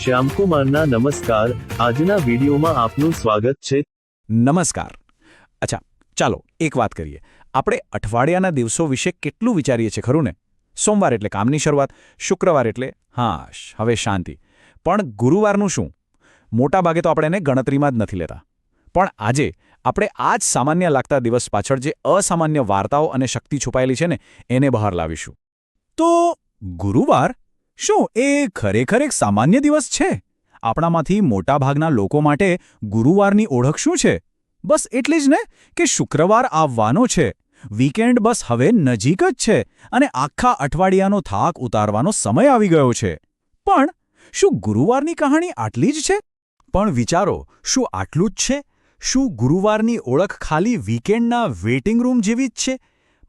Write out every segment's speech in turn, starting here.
શ્યામકુમારના નમસ્કાર. આજના વિડીયોમાં આપનું સ્વાગત છે. નમસ્કાર. અચ્છા, ચાલો એક વાત કરીએ. આપણે અઠવાડિયાના દિવસો વિશે કેટલું વિચારીએ છીએ, ખરું ને? સોમવાર એટલે કામની શરૂઆત, શુક્રવાર એટલે હા હવે શાંતિ. પણ ગુરુવારનું શું? મોટાભાગે તો આપણે એને ગણતરીમાં જ નથી લેતા. પણ આજે આપણે આ જ સામાન્ય લાગતા દિવસ પાછળ જે અસામાન્ય વાર્તાઓ અને શક્તિ છુપાયેલી છે ને, એને બહાર લાવીશું. તો ગુરુવાર શું એ ખરેખર એક સામાન્ય દિવસ છે? આપણામાંથી મોટાભાગના લોકો માટે ગુરુવારની ઓળખ શું છે? બસ એટલી જ ને કે શુક્રવાર આવવાનો છે. વીકેન્ડ બસ હવે નજીક જ છે અને આખા અઠવાડિયાનો થાક ઉતારવાનો સમય આવી ગયો છે. પણ શું ગુરુવારની કહાણી આટલી જ છે? પણ વિચારો, શું આટલું જ છે? શું ગુરુવારની ઓળખ ખાલી વીકેન્ડના વેઇટિંગ રૂમ જેવી જ છે?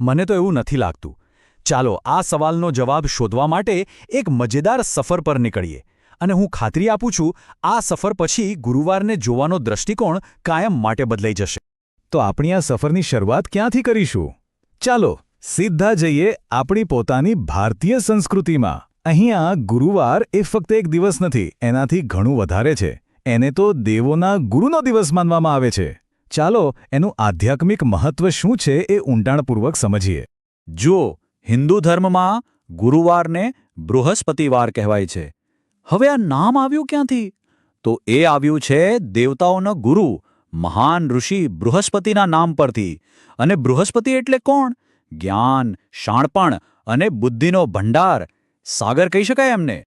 મને તો એવું નથી લાગતું. ચાલો આ સવાલનો જવાબ શોધવા માટે એક મજેદાર સફર પર નીકળીએ અને હું ખાતરી આપું છું, આ સફર પછી ગુરુવારને જોવાનો દૃષ્ટિકોણ કાયમ માટે બદલાઈ જશે. તો આપણી આ સફરની શરૂઆત ક્યાંથી કરીશું? ચાલો, સીધા જઈએ આપણી પોતાની ભારતીય સંસ્કૃતિમાં. અહીંયા ગુરુવાર એ ફક્ત એક દિવસ નથી, એનાથી ઘણું વધારે છે. એને તો દેવોના ગુરુનો દિવસ માનવામાં આવે છે. ચાલો, એનું આધ્યાત્મિક મહત્વ શું છે એ ઊંડાણપૂર્વક સમજીએ. જો હિન્દુ ધર્મમાં ગુરુવારને બૃહસ્પતિવાર કહેવાય છે. હવે આ નામ આવ્યું ક્યાંથી? તો એ આવ્યું છે દેવતાઓના ગુરુ, મહાન ઋષિ બૃહસ્પતિના નામ પરથી. અને બૃહસ્પતિ એટલે કોણ? જ્ઞાન, શાણપણ અને બુદ્ધિનો ભંડાર. સાગર કહી શકાય એમને?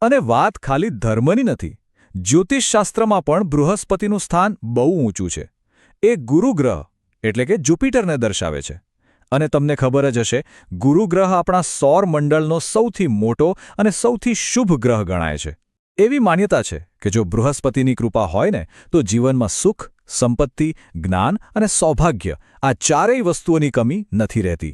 અને વાત ખાલી ધર્મની નથી. જ્યોતિષશાસ્ત્રમાં પણ બૃહસ્પતિનું સ્થાન બહુ ઊંચું છે. એ ગુરુગ્રહ, એટલે કે જુપિટરને દર્શાવે છે. અને તમને ખબર જ હશે, ગુરુગ્રહ આપણા સૌર મંડળનો સૌથી મોટો અને સૌથી શુભ ગ્રહ ગણાય છે. એવી માન્યતા છે કે જો બૃહસ્પતિની કૃપા હોય ને, તો જીવનમાં સુખ, સંપત્તિ, જ્ઞાન અને સૌભાગ્ય આ ચારેય વસ્તુઓની કમી નથી રહેતી.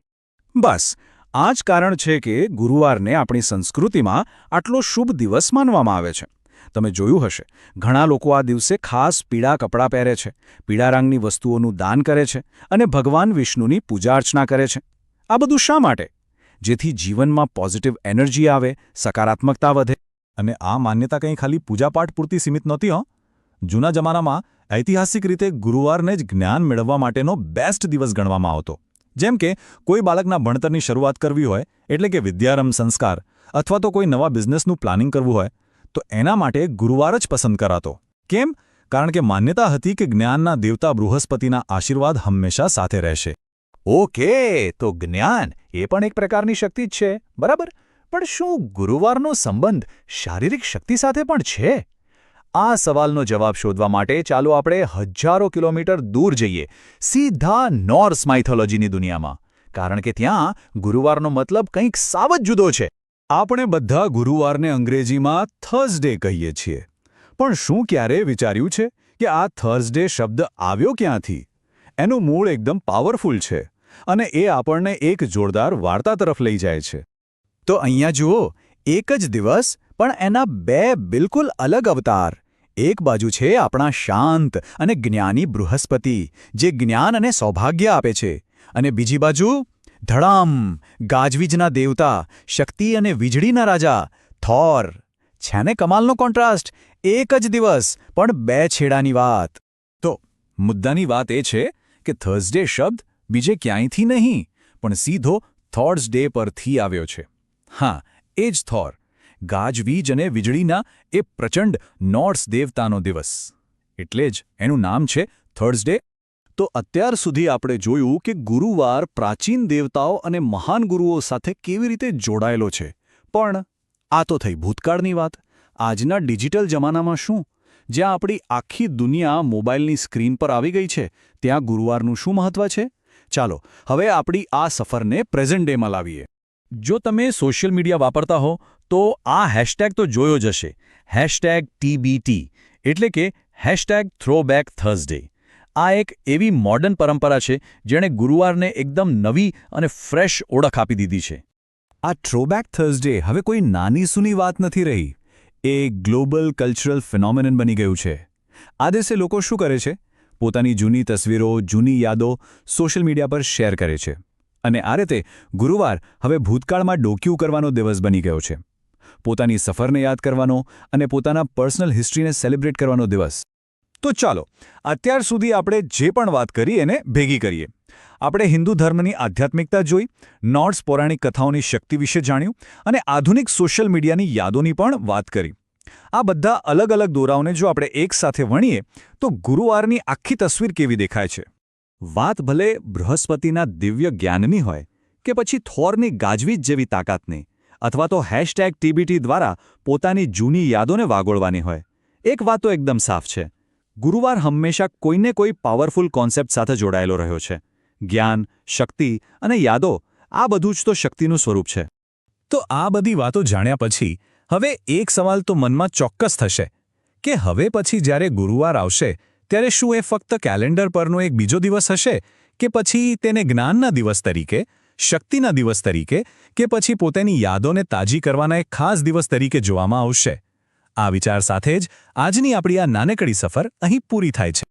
બસ, આ જ કારણ છે કે ગુરુવારને આપણી સંસ્કૃતિમાં આટલો શુભ દિવસ માનવામાં આવે છે. તમે જોયું હશે. ઘણા લોકો આ દિવસે ખાસ પીળા કપડાં પહેરે છે. પીળા રંગની વસ્તુઓનું દાન કરે છે અને ભગવાન વિષ્ણુની પૂજા અર્ચના કરે છે. આ બધું શા માટે? જેથી જીવનમાં પોઝિટિવ એનર્જી આવે, સકારાત્મકતા વધે અને આ માન્યતા કંઈ ખાલી પૂજાપાઠ પૂરતી સીમિત નહોતી, હો? જૂના જમાનામાં ઐતિહાસિક રીતે ગુરુવારને જ જ્ઞાન મેળવવા માટેનો બેસ્ટ દિવસ ગણવામાં આવતો. જેમ કે, કોઈ બાળકના ભણતરની શરૂઆત કરવી હોય, એટલે કે વિદ્યારંભ સંસ્કાર અથવા તો કોઈ નવા બિઝનેસનું પ્લાનિંગ કરવું હોય તો એના માટે ગુરુવાર જ પસંદ કરાતો. કેમ? કારણ કે માન્યતા હતી કે જ્ઞાનના દેવતા બૃહસ્પતિના આશીર્વાદ હંમેશા સાથે રહેશે. ઓકે, તો જ્ઞાન એ પણ એક પ્રકારની શક્તિ જ છે, બરાબર? પણ શું ગુરુવારનો સંબંધ શારીરિક શક્તિ સાથે પણ છે? આ સવાલનો જવાબ શોધવા માટે ચાલો આપણે હજારો કિલોમીટર દૂર જઈએ, સીધા નોર્સ માઇથોલોજીની દુનિયામાં. કારણ કે ત્યાં ગુરુવારનો મતલબ કંઈક સાવ જ જુદો છે. આપણે બધા ગુરુવારને અંગ્રેજીમાં થર્સડે કહીએ છીએ. પણ શું ક્યારે વિચાર્યું છે કે આ થર્સડે શબ્દ આવ્યો ક્યાંથી? એનું મૂળ એકદમ પાવરફુલ છે અને એ આપણને એક જોરદાર વાર્તા તરફ લઈ જાય છે. તો અહીંયા જુઓ, એક જ દિવસ, પણ એના બે બિલકુલ અલગ અવતાર. એક બાજુ છે આપણા શાંત અને જ્ઞાની બૃહસ્પતિ, જે જ્ઞાન અને સૌભાગ્ય આપે છે. અને બીજી બાજુ ધડામ, ગાજવીજના દેવતા, શક્તિ અને વીજળીના રાજા, થોર. છે ને કમાલનો કોન્ટ્રાસ્ટ એક જ દિવસ, પણ બે છેડાની વાત. તો, મુદ્દાની વાત એ છે કે થર્સડે શબ્દ બીજે ક્યાંયથી નહીં, પણ સીધો થોર્સ ડે પરથી આવ્યો છે. હા, એ જ થોર ગાજવીજ અને વીજળીના એ પ્રચંડ નોર્સ દેવતાનો દિવસ. એટલે જ એનું નામ છે થર્સડે તો અત્યાર સુધી આપણે જોયું કે ગુરુવાર પ્રાચીન દેવતાઓ અને મહાન ગુરુઓ સાથે કેવી રીતે જોડાયેલો છે. પણ આ તો થઈ ભૂતકાળની વાત. આજના ડિજિટલ જમાનામાં શું? જ્યાં આપણી આખી દુનિયા મોબાઈલની સ્ક્રીન પર આવી ગઈ છે, ત્યાં ગુરુવારનું શું મહત્વ છે? ચાલો, હવે આપણી આ સફરને પ્રેઝન્ટ ડેમાં લાવીએ. જો તમે સોશિયલ મીડિયા વાપરતા હો, તો આ હેશટેગ તો જોયો જ હશે. હેશટેગ ટીબીટી એટલે કે હેશટેગ થ્રોબેક થર્સડે આ એક એવી મોડર્ન પરંપરા છે, જેણે ગુરુવારને એકદમ નવી અને ફ્રેશ ઓળખ આપી દીધી છે. આ થ્રોબેક થર્સડે હવે કોઈ નાની સૂની વાત નથી રહી. એ ગ્લોબલ કલ્ચરલ ફિનોમિનન બની ગયું છે. આ દિવસે લોકો શું કરે છે? પોતાની જૂની તસવીરો, જૂની યાદો સોશિયલ મીડિયા પર શેર કરે છે. અને આ રીતે ગુરુવાર હવે ભૂતકાળમાં ડોક્યુ કરવાનો દિવસ બની ગયો છે. પોતાની સફરને યાદ કરવાનો અને પોતાના પર્સનલ હિસ્ટ્રીને સેલિબ્રેટ કરવાનો દિવસ. તો ચાલો, અત્યાર સુધી આપણે જે પણ વાત કરી એને ભેગી કરીએ. આપણે હિન્દુ ધર્મની આધ્યાત્મિકતા જોઈ નોર્ડ્સ પૌરાણિક કથાઓની શક્તિ વિશે જાણ્યું અને આધુનિક સોશિયલ મીડિયાની યાદોની પણ વાત કરી. આ બધા અલગ અલગ દોરાઓને જો આપણે એકસાથે વણીએ, તો ગુરુવારની આખી તસવીર કેવી દેખાય છે? વાત ભલે બૃહસ્પતિના દિવ્ય જ્ઞાનની હોય, કે પછી થોરની ગાજવીજ જેવી તાકાતની, અથવા તો હેશટેગ ટીબીટી દ્વારા પોતાની જૂની યાદોને વાગોળવાની હોય, એક વાત તો એકદમ સાફ છે. ગુરુવાર હંમેશા કોઈને કોઈ પાવરફુલ કોન્સેપ્ટ સાથે જોડાયેલો રહ્યો છે. જ્ઞાન, શક્તિ અને યાદો, આ બધું જ તો શક્તિનું સ્વરૂપ છે. તો આ બધી વાતો જાણ્યા પછી, હવે એક સવાલ તો મનમાં ચોક્કસ થશે. કે હવે પછી જ્યારે ગુરુવાર આવશે, ત્યારે શું એ ફક્ત કેલેન્ડર પરનો એક બીજો દિવસ હશે? કે પછી તેને જ્ઞાનના દિવસ તરીકે, શક્તિના દિવસ તરીકે, કે પછી પોતાની યાદોને તાજી કરવાના એક ખાસ દિવસ તરીકે જોવામાં આવશે? આ વિચાર સાથે જ આજની આપણી આ નાનકડી સફર અહીં પૂરી થાય છે.